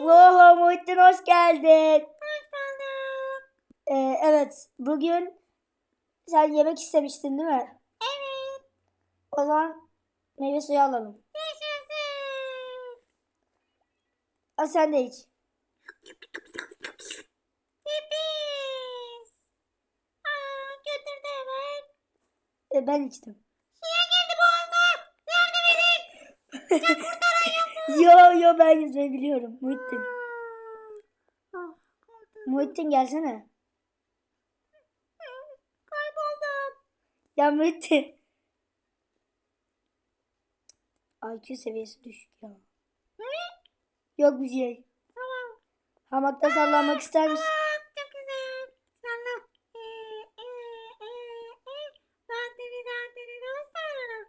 Oho Muhittin hoş geldin. Hoş bulduk. Ee, evet bugün sen yemek istemiştin değil mi? Evet. O zaman meyve suyu alalım. Yaşasın. Al sen de iç. Sürpriz. Aa, götürdü hemen. Ee, ben içtim. Suya girdi boğazım. Yardım edin. Yok mu? Yo yo ben yüzmeyi biliyorum Muhittin. Muhittin gelsene. Kayboldum. Ya Muhittin. IQ seviyesi düşük ya. Yok bir şey. Tamam. Hamakta sallanmak ister misin? Aa, çok güzel. Salla. Ee. Dantini, dantini, dantini.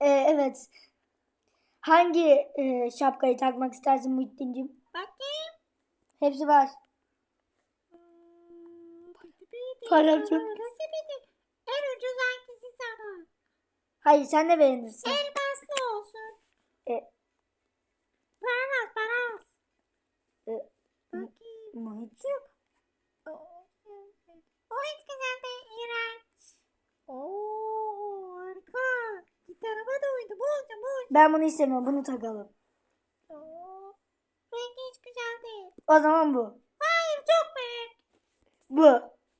Ee, evet. Hangi e, şapkayı takmak istersin Muhittin'cim? Bakayım. Hepsi var. Param çok. En ucuz hangisi sana? Hayır sen de beğenirsin. Elmaslı olsun. E, Paras paras. e, Bakayım. Muhittin. Şu. O hiç güzel değil. İğrenç. Oo harika. Gitarıma da uydu. Bolca bolca. Ben bunu istemiyorum. Bunu takalım. Oo. Rengi hiç güzel değil. O zaman bu. Hayır çok büyük. Bu.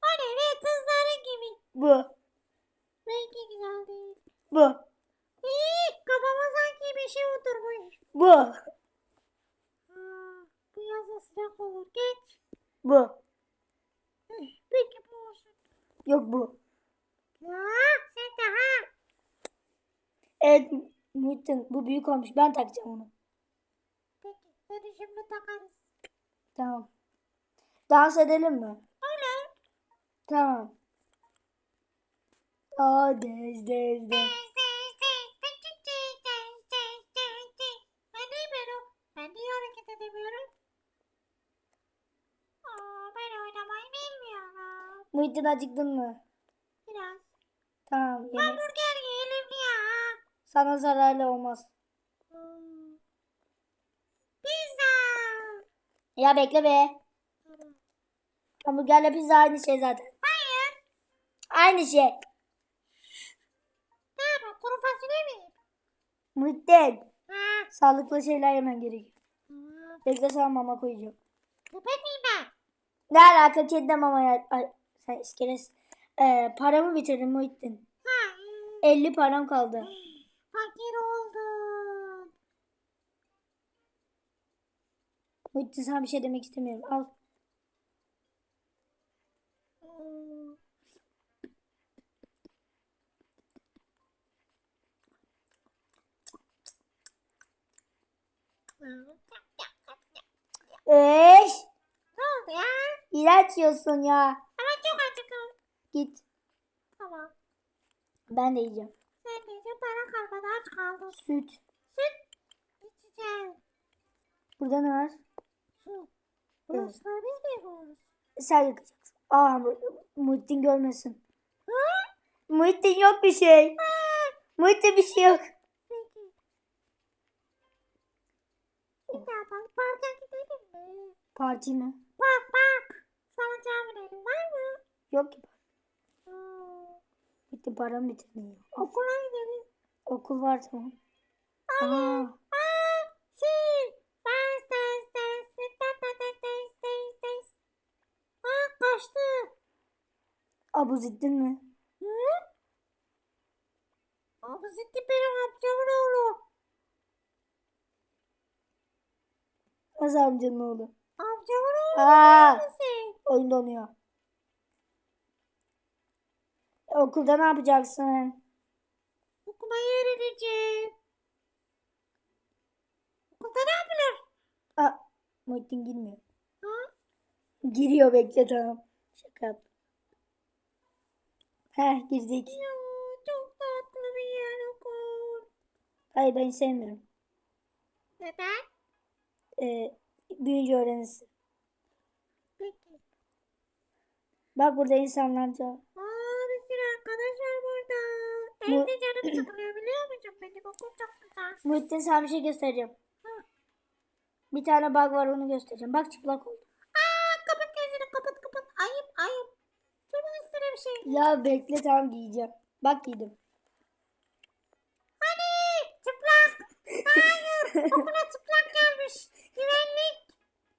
O ne be kızların gibi. Bu. Rengi güzel değil. Bu. İyi kafama sanki bir şey oturmuş. Bu. Aa, bu yazın sıcak olur. Geç. Bu. Peki bu olsun. Yok bu. Ya sen de ha. Evet Muhittin bu büyük olmuş. Ben takacağım onu. Peki şimdi takarız. Tamam. Dans edelim mi? Olur. Tamam. Aa dez dez dez. Muhittin acıktın mı? Biraz. Tamam yemek. Hamburger yiyelim ya. Sana zararlı olmaz. Pizza. Ya bekle be. Hamburgerle pizza aynı şey zaten. Hayır. Aynı şey. Ne yapalım? Kuru fasulye mi? Muhittin. Ha. Sağlıklı şeyler yemen gerekiyor. Bekle sana mama koyacağım. Köpek miyim ben? Ne alaka kedi mamaya? Ay, sen iskeles. Ee, paramı bitirdim Muhittin. Ha. 50 param kaldı. Fakir oldun. Muhittin sana bir şey demek istemiyorum. Al. Eş. Ne oldu ya? İlaç yiyorsun ya. Ama çok acıktım. Git. Tamam. Ben de yiyeceğim. Para kalmadı aç kaldın. Süt. Süt içeceğim. Burada ne var? Su. Evet. Bulaşıkları biz mi yapıyoruz? Sen yıkacaksın. Aa Muhittin görmesin. Hı? Muhittin yok bir şey. Muhittin bir şey yok. Peki. Bir ne yapalım? Parka gidelim mi? Parti mi? Bak bak. Sana binelim var mı? Yok ki. Hmm. Muhittin paramı bitirmiyor. Okula gidelim. Okul var tamam. Aa, kaçtı. Abuzettin mi? Hı? Abi Zitti benim amcamın oğlu. Nasıl amcanın oğlu? Amcamın oğlu Aa, oyun donuyor. E, okulda ne yapacaksın? Okumayı öğreneceğim. Okulda ne yapılır? Aa, Muhittin girmiyor. Ha? Giriyor bekle tamam. Şaka yap. Heh girdik. Ya çok tatlı bir yer okul. Hayır ben sevmiyorum. Neden? Ee, büyüyünce öğrenirsin. Peki. Bak burada insanlarca. Aa bir sürü arkadaş var burada. Bu- Evde canım sıkılıyor güzel. Muhittin sana bir şey göstereceğim. Ha. Bir tane bug var onu göstereceğim. Bak çıplak oldu. Aa, kapat gözünü kapat kapat. Ayıp ayıp. Çok üstüne bir şey. Ya bekle tamam giyeceğim. Bak giydim. Hani çıplak. Hayır okula çıplak gelmiş. Güvenlik.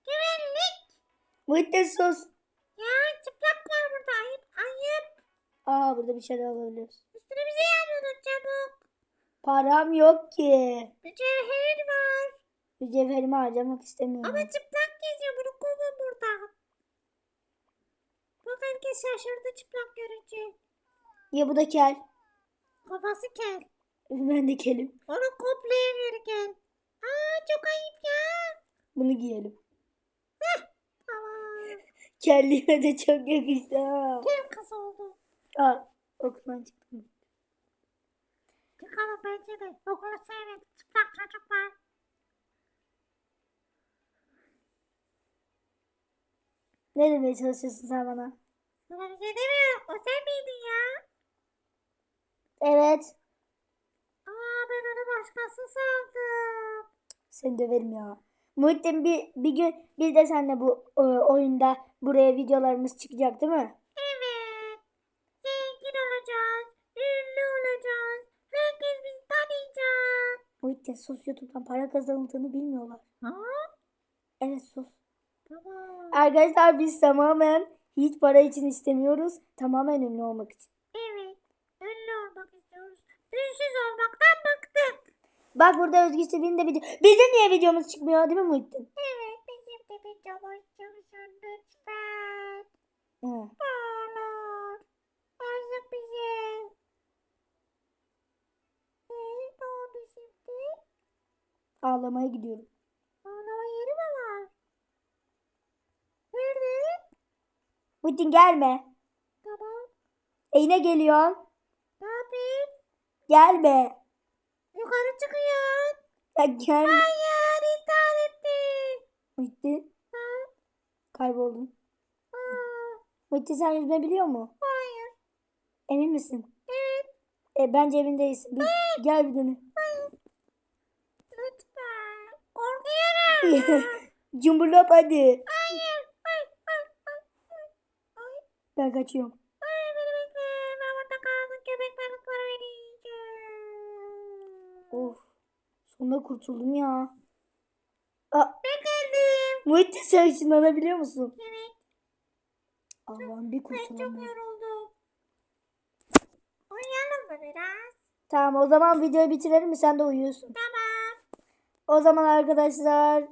Güvenlik. Muhittin sus. Ya çıplak var burada ayıp ayıp. Aa burada bir şeyler alabiliyoruz. Üstüne bir şey yapıyordun çabuk. Param yok ki. Mücevherin var. Mücevherimi harcamak istemiyorum. Ama çıplak geziyor bunu kovun buradan. Bak herkes şaşırdı çıplak görünce. Ya bu da kel. Kafası kel. Ben de kelim. Onu koplaya geri gel. Aa çok ayıp ya. Bunu giyelim. Tamam. Kelliğime de çok yakıştı ha. Kim kız oldu? Aa okuldan çıktım. Çıkalım bence de. Okulu sevmedi. Çıplak çocuklar. Ne demeye çalışıyorsun sen bana? Sana bir şey demiyorum. O sen miydin ya? Evet. Aa ben onu başkası sandım. Seni döverim ya. Muhittin bir, bir gün biz de seninle bu e, oyunda buraya videolarımız çıkacak değil mi? Muhittin sus YouTube'dan para kazanıldığını bilmiyorlar. Ha? Evet sus. Tamam. Arkadaşlar biz tamamen hiç para için istemiyoruz. Tamamen ünlü olmak için. Evet. Ünlü olmak istiyoruz. Ünsüz olmaktan bıktık. Bak burada Özgür Sevin'in de video. Bizim niye videomuz çıkmıyor değil mi Muhittin? Evet. Bizim de bir çabuk çalışın lütfen. Hı. Ne olur. Yazık bize. Ee, ne oldu şimdi? Ağlamaya gidiyorum. Ağlama yeri mi var? Nerede? Muhittin gelme. Tamam. E yine geliyor. Ne yapayım? Gelme. Yukarı çıkıyor. Ya gelme. Hayır intihar etti. Muhittin Ha? kayboldun. Muhittin sen yüzme biliyor mu? hayır. Emin misin? Evet. E, bence emin değilsin. Bir, gel bir dene. Lütfen. Cumburlop hadi. hayır. Ay, ay, ay, ay. Ay, Ben kaçıyorum. ay beni bekle. Ben burada kaldım. Köpek balıkları beni yiyecek. Of. Sonunda kurtuldum ya. Aa, Ben geldim. Muhittin sen ışınlanabiliyor musun? Evet. Allah'ım bir Ben çok yoruldum. Uyuyalım mı biraz? Tamam o zaman videoyu bitirelim mi? Sen de uyuyorsun. Tamam. O zaman arkadaşlar